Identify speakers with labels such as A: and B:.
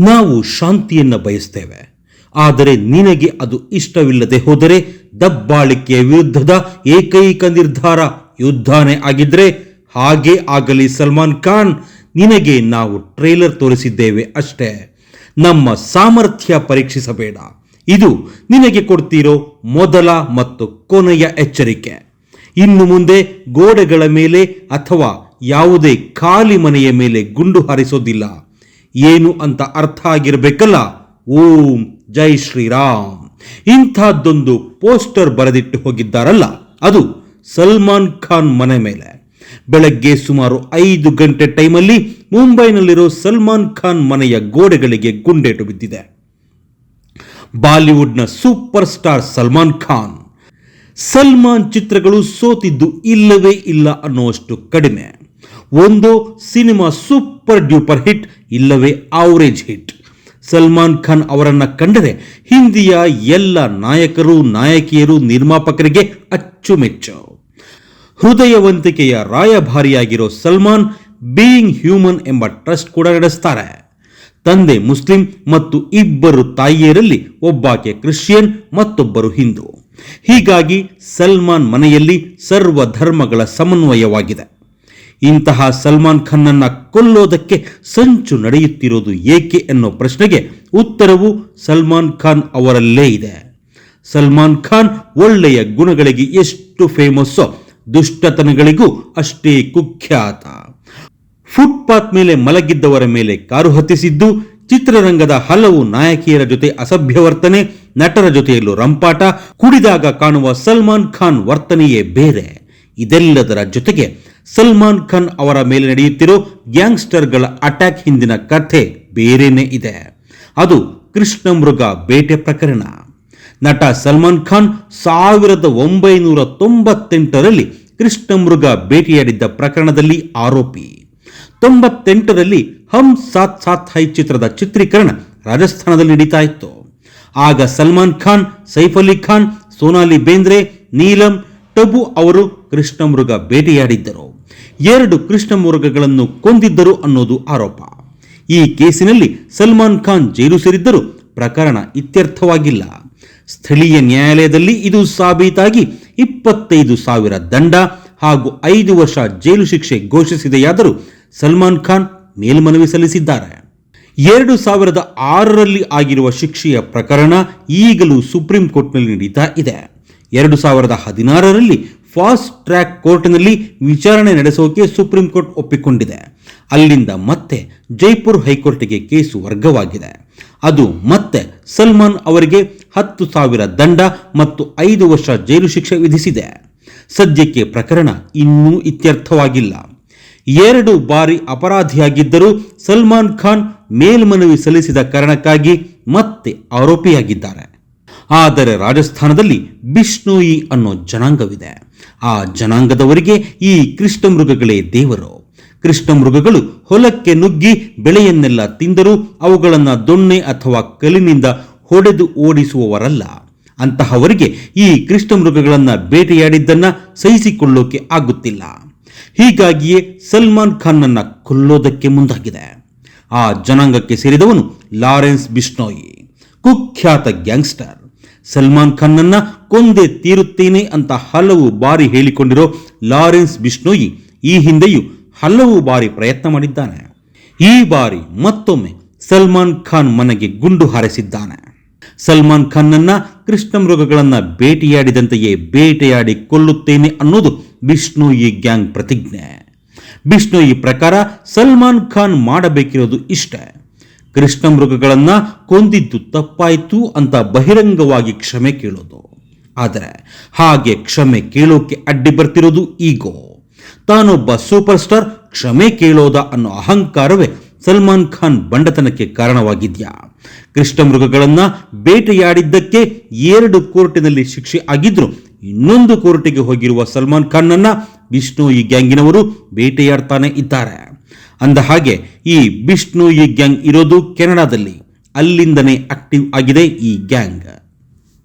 A: ನಾವು ಶಾಂತಿಯನ್ನು ಬಯಸ್ತೇವೆ. ಆದರೆ ನಿನಗೆ ಅದು ಇಷ್ಟವಿಲ್ಲದೆ ಹೋದರೆ ದಬ್ಬಾಳಿಕೆಯ ವಿರುದ್ಧದ ಏಕೈಕ ನಿರ್ಧಾರ ಯುದ್ಧನೇ ಆಗಿದ್ರೆ ಹಾಗೇ ಆಗಲಿ ಸಲ್ಮಾನ್ ಖಾನ್. ನಿನಗೆ ನಾವು ಟ್ರೇಲರ್ ತೋರಿಸಿದ್ದೇವೆ ಅಷ್ಟೇ. ನಮ್ಮ ಸಾಮರ್ಥ್ಯ ಪರೀಕ್ಷಿಸಬೇಡ. ಇದು ನಿನಗೆ ಕೊಡ್ತಿರೋ ಮೊದಲ ಮತ್ತು ಕೊನೆಯ ಎಚ್ಚರಿಕೆ. ಇನ್ನು ಮುಂದೆ ಗೋಡೆಗಳ ಮೇಲೆ ಅಥವಾ ಯಾವುದೇ ಖಾಲಿ ಮನೆಯ ಮೇಲೆ ಗುಂಡು ಹಾರಿಸೋದಿಲ್ಲ. ಏನು ಅಂತ ಅರ್ಥ ಆಗಿರಬೇಕಲ್ಲ? ಓಂ ಜೈ ಶ್ರೀರಾಮ್. ಇಂಥದ್ದೊಂದು ಪೋಸ್ಟರ್ ಬರೆದಿಟ್ಟು ಹೋಗಿದ್ದಾರಲ್ಲ, ಅದು ಸಲ್ಮಾನ್ ಖಾನ್ ಮನೆ ಮೇಲೆ. ಬೆಳಗ್ಗೆ ಸುಮಾರು ಐದು ಗಂಟೆ ಟೈಮಲ್ಲಿ ಮುಂಬೈನಲ್ಲಿರೋ ಸಲ್ಮಾನ್ ಖಾನ್ ಮನೆಯ ಗೋಡೆಗಳಿಗೆ ಗುಂಡೇಟು ಬಿದ್ದಿದೆ. ಬಾಲಿವುಡ್ನ ಸೂಪರ್ ಸ್ಟಾರ್ ಸಲ್ಮಾನ್ ಖಾನ್. ಸಲ್ಮಾನ್ ಚಿತ್ರಗಳು ಸೋತಿದ್ದು ಇಲ್ಲವೇ ಇಲ್ಲ ಅನ್ನುವಷ್ಟು ಕಡಿಮೆ. ಒಂದು ಸಿನಿಮಾ ಸೂಪರ್ ಡ್ಯೂಪರ್ ಹಿಟ್, ಇಲ್ಲವೇ ಆವರೇಜ್ ಹಿಟ್ ಸಲ್ಮಾನ್ ಖಾನ್ ಅವರನ್ನು ಕಂಡರೆ ಹಿಂದಿಯ ಎಲ್ಲ ನಾಯಕರು, ನಾಯಕಿಯರು, ನಿರ್ಮಾಪಕರಿಗೆ ಅಚ್ಚುಮೆಚ್ಚು. ಹೃದಯವಂತಿಕೆಯ ರಾಯಭಾರಿಯಾಗಿರೋ ಸಲ್ಮಾನ್ ಬೀಯಿಂಗ್ ಹ್ಯೂಮನ್ ಎಂಬ ಟ್ರಸ್ಟ್ ಕೂಡ ನಡೆಸ್ತಾರೆ. ತಂದೆ ಮುಸ್ಲಿಂ ಮತ್ತು ಇಬ್ಬರು ತಾಯಿಯರಲ್ಲಿ ಒಬ್ಬಾಕೆ ಕ್ರಿಶ್ಚಿಯನ್, ಮತ್ತೊಬ್ಬರು ಹಿಂದೂ. ಹೀಗಾಗಿ ಸಲ್ಮಾನ್ ಮನೆಯಲ್ಲಿ ಸರ್ವ ಧರ್ಮಗಳ ಸಮನ್ವಯವಾಗಿದೆ. ಇಂತಹ ಸಲ್ಮಾನ್ ಖಾನ್ನನ್ನ ಕೊಲ್ಲೋದಕ್ಕೆ ಸಂಚು ನಡೆಯುತ್ತಿರೋದು ಏಕೆ ಅನ್ನೋ ಪ್ರಶ್ನೆಗೆ ಉತ್ತರವು ಸಲ್ಮಾನ್ ಖಾನ್ ಅವರಲ್ಲೇ ಇದೆ. ಸಲ್ಮಾನ್ ಖಾನ್ ಒಳ್ಳೆಯ ಗುಣಗಳಿಗೆ ಎಷ್ಟು ಫೇಮಸ್ಸೋ ದುಷ್ಟತನಗಳಿಗೂ ಅಷ್ಟೇ ಕುಖ್ಯಾತ. ಫುಟ್ಪಾತ್ ಮೇಲೆ ಮಲಗಿದ್ದವರ ಮೇಲೆ ಕಾರು ಹತ್ತಿಸಿದ್ದು, ಚಿತ್ರರಂಗದ ಹಲವು ನಾಯಕಿಯರ ಜೊತೆ ಅಸಭ್ಯ ವರ್ತನೆ, ನಟರ ಜೊತೆಯಲ್ಲೂ ರಂಪಾಟ, ಕುಡಿದಾಗ ಕಾಣುವ ಸಲ್ಮಾನ್ ಖಾನ್ ವರ್ತನೆಯೇ ಬೇರೆ. ಇದೆಲ್ಲದರ ಜೊತೆಗೆ ಸಲ್ಮಾನ್ ಖಾನ್ ಅವರ ಮೇಲೆ ನಡೆಯುತ್ತಿರೋ ಗ್ಯಾಂಗ್ಸ್ಟರ್ಗಳ ಅಟ್ಯಾಕ್ ಹಿಂದಿನ ಕಥೆ ಬೇರೆನೇ ಇದೆ. ಅದು ಕೃಷ್ಣಮೃಗ ಬೇಟೆ ಪ್ರಕರಣ. ನಟ ಸಲ್ಮಾನ್ ಖಾನ್ ಸಾವಿರದ ಒಂಬೈನೂರ ತೊಂಬತ್ತೆಂಟರಲ್ಲಿ ಕೃಷ್ಣಮೃಗ ಭೇಟಿಯಾಡಿದ್ದ ಪ್ರಕರಣದಲ್ಲಿ ಆರೋಪಿ. ತೊಂಬತ್ತೆಂಟರಲ್ಲಿ ಹಮ್ ಸಾತ್ ಸಾತ್ ಹೈ ಚಿತ್ರದ ಚಿತ್ರೀಕರಣ ರಾಜಸ್ಥಾನದಲ್ಲಿ ನಡೀತಾ ಇತ್ತು ಆಗ ಸಲ್ಮಾನ್ ಖಾನ್, ಸೈಫ್ ಅಲಿ ಖಾನ್, ಸೋನಾಲಿ ಬೇಂದ್ರೆ, ನೀಲಂ, ಟಬು ಅವರು ಕೃಷ್ಣಮೃಗ ಭೇಟಿಯಾಡಿದ್ದರು ಎರಡು ಕೃಷ್ಣಮೃಗಗಳನ್ನು ಕೊಂದಿದ್ದರು ಅನ್ನೋದು ಆರೋಪ. ಈ ಕೇಸಿನಲ್ಲಿ ಸಲ್ಮಾನ್ ಖಾನ್ ಜೈಲು ಸೇರಿದ್ದರೂ ಪ್ರಕರಣ ಇತ್ಯರ್ಥವಾಗಿಲ್ಲ. ಸ್ಥಳೀಯ ನ್ಯಾಯಾಲಯದಲ್ಲಿ ಇದು ಸಾಬೀತಾಗಿ ಇಪ್ಪತ್ತೈದು ಸಾವಿರ ದಂಡ ಹಾಗೂ ಐದು ವರ್ಷ ಜೈಲು ಶಿಕ್ಷೆ ಘೋಷಿಸಿದೆಯಾದರೂ ಸಲ್ಮಾನ್ ಖಾನ್ ಮೇಲ್ಮನವಿ ಸಲ್ಲಿಸಿದ್ದಾರೆ. ಎರಡು ಸಾವಿರದ ಆರರಲ್ಲಿ ಆಗಿರುವ ಶಿಕ್ಷೆಯ ಪ್ರಕರಣ ಈಗಲೂ ಸುಪ್ರೀಂ ಕೋರ್ಟ್ನಲ್ಲಿ ನಡೀತಾ ಇದೆ. ಎರಡು ಸಾವಿರದ ಹದಿನಾರರಲ್ಲಿ ಫಾಸ್ಟ್ ಟ್ರ್ಯಾಕ್ ಕೋರ್ಟ್ನಲ್ಲಿ ವಿಚಾರಣೆ ನಡೆಸೋಕೆ ಸುಪ್ರೀಂ ಕೋರ್ಟ್ ಒಪ್ಪಿಕೊಂಡಿದೆ. ಅಲ್ಲಿಂದ ಮತ್ತೆ ಜೈಪುರ್ ಹೈಕೋರ್ಟ್ಗೆ ಕೇಸು ವರ್ಗವಾಗಿದೆ. ಅದು ಮತ್ತೆ ಸಲ್ಮಾನ್ ಅವರಿಗೆ ಹತ್ತು ಸಾವಿರ ದಂಡ ಮತ್ತು ಐದು ವರ್ಷ ಜೈಲು ಶಿಕ್ಷೆ ವಿಧಿಸಿದೆ. ಸದ್ಯಕ್ಕೆ ಪ್ರಕರಣ ಇನ್ನೂ ಇತ್ಯರ್ಥವಾಗಿಲ್ಲ. ಎರಡು ಬಾರಿ ಅಪರಾಧಿಯಾಗಿದ್ದರೂ ಸಲ್ಮಾನ್ ಖಾನ್ ಮೇಲ್ಮನವಿ ಸಲ್ಲಿಸಿದ ಕಾರಣಕ್ಕಾಗಿ ಮತ್ತೆ ಆರೋಪಿಯಾಗಿದ್ದಾರೆ. ಆದರೆ ರಾಜಸ್ಥಾನದಲ್ಲಿ ಬಿಷ್ಣೋಯಿ ಅನ್ನೋ ಜನಾಂಗವಿದೆ. ಆ ಜನಾಂಗದವರಿಗೆ ಈ ಕೃಷ್ಣ ಮೃಗಗಳೇ ದೇವರು. ಕೃಷ್ಣ ಮೃಗಗಳು ಹೊಲಕ್ಕೆ ನುಗ್ಗಿ ಬೆಳೆಯನ್ನೆಲ್ಲ ತಿಂದರೂ ಅವುಗಳನ್ನು ದೊಣ್ಣೆ ಅಥವಾ ಕಲ್ಲಿನಿಂದ ಹೊಡೆದು ಓಡಿಸುವವರಲ್ಲ. ಅಂತಹವರಿಗೆ ಈ ಕೃಷ್ಣ ಕೃಷ್ಣಮೃಗಗಳನ್ನು ಬೇಟೆಯಾಡಿದ್ದನ್ನ ಸಹಿಸಿಕೊಳ್ಳೋಕೆ ಆಗುತ್ತಿಲ್ಲ. ಹೀಗಾಗಿಯೇ ಸಲ್ಮಾನ್ ಖಾನ್ನನ್ನು ಕೊಲ್ಲೋದಕ್ಕೆ ಮುಂದಾಗಿದೆ. ಆ ಜನಾಂಗಕ್ಕೆ ಸೇರಿದವನು ಲಾರೆನ್ಸ್ ಬಿಷ್ಣೋಯಿ, ಕುಖ್ಯಾತ ಗ್ಯಾಂಗ್ಸ್ಟರ್. ಸಲ್ಮಾನ್ ಖಾನ್ನನ್ನ ಕೊಂದೇ ತೀರುತ್ತೇನೆ ಅಂತ ಹಲವು ಬಾರಿ ಹೇಳಿಕೊಂಡಿರೋ ಲಾರೆನ್ಸ್ ಬಿಷ್ಣೋಯಿ ಈ ಹಿಂದೆಯೂ ಹಲವು ಬಾರಿ ಪ್ರಯತ್ನ ಮಾಡಿದ್ದಾನೆ. ಈ ಬಾರಿ ಮತ್ತೊಮ್ಮೆ ಸಲ್ಮಾನ್ ಖಾನ್ ಮನೆಗೆ ಗುಂಡು ಹಾರಿಸಿದ್ದಾನೆ. ಸಲ್ಮಾನ್ ಖಾನ್ನನ್ನ ಕೃಷ್ಣಮೃಗಗಳನ್ನ ಬೇಟೆಯಾಡಿದಂತೆಯೇ ಬೇಟೆಯಾಡಿ ಕೊಲ್ಲುತ್ತೇನೆ ಅನ್ನೋದು ಬಿಷ್ಣೋಯಿ ಗ್ಯಾಂಗ್ ಪ್ರತಿಜ್ಞೆ. ಬಿಷ್ಣೋಯಿ ಪ್ರಕಾರ ಸಲ್ಮಾನ್ ಖಾನ್ ಮಾಡಬೇಕಿರೋದು ಇಷ್ಟೇ. ಕೃಷ್ಣಮೃಗಗಳನ್ನ ಕೊಂದಿದ್ದು ತಪ್ಪಾಯಿತು ಅಂತ ಬಹಿರಂಗವಾಗಿ ಕ್ಷಮೆ ಕೇಳೋದು. ಆದರೆ ಹಾಗೆ ಕ್ಷಮೆ ಕೇಳೋಕೆ ಅಡ್ಡಿ ಬರ್ತಿರೋದು ಈಗೋ. ತಾನೊಬ್ಬ ಸೂಪರ್ ಸ್ಟಾರ್ ಕ್ಷಮೆ ಕೇಳೋದ ಅನ್ನೋ ಅಹಂಕಾರವೇ ಸಲ್ಮಾನ್ ಖಾನ್ ಬಂಡತನಕ್ಕೆ ಕಾರಣವಾಗಿದ್ಯಾ. ಕೃಷ್ಣಮೃಗಗಳನ್ನ ಬೇಟೆಯಾಡಿದ್ದಕ್ಕೆ ಎರಡು ಕೋರ್ಟಿನಲ್ಲಿ ಶಿಕ್ಷೆ ಆಗಿದ್ರು, ಇನ್ನೊಂದು ಕೋರ್ಟಿಗೆ ಹೋಗಿರುವ ಸಲ್ಮಾನ್ ಖಾನ್ನನ್ನ ವಿಷ್ಣು ಈ ಗ್ಯಾಂಗಿನವರು ಬೇಟೆಯಾಡ್ತಾನೆ ಇದ್ದಾರೆ. ಅಂದ ಹಾಗೆ ಈ ವಿಷ್ಣು ಈ ಗ್ಯಾಂಗ್ ಇರೋದು ಕೆನಡಾದಲ್ಲಿ, ಅಲ್ಲಿಂದನೇ ಆಕ್ಟಿವ್ ಆಗಿದೆ ಈ ಗ್ಯಾಂಗ್.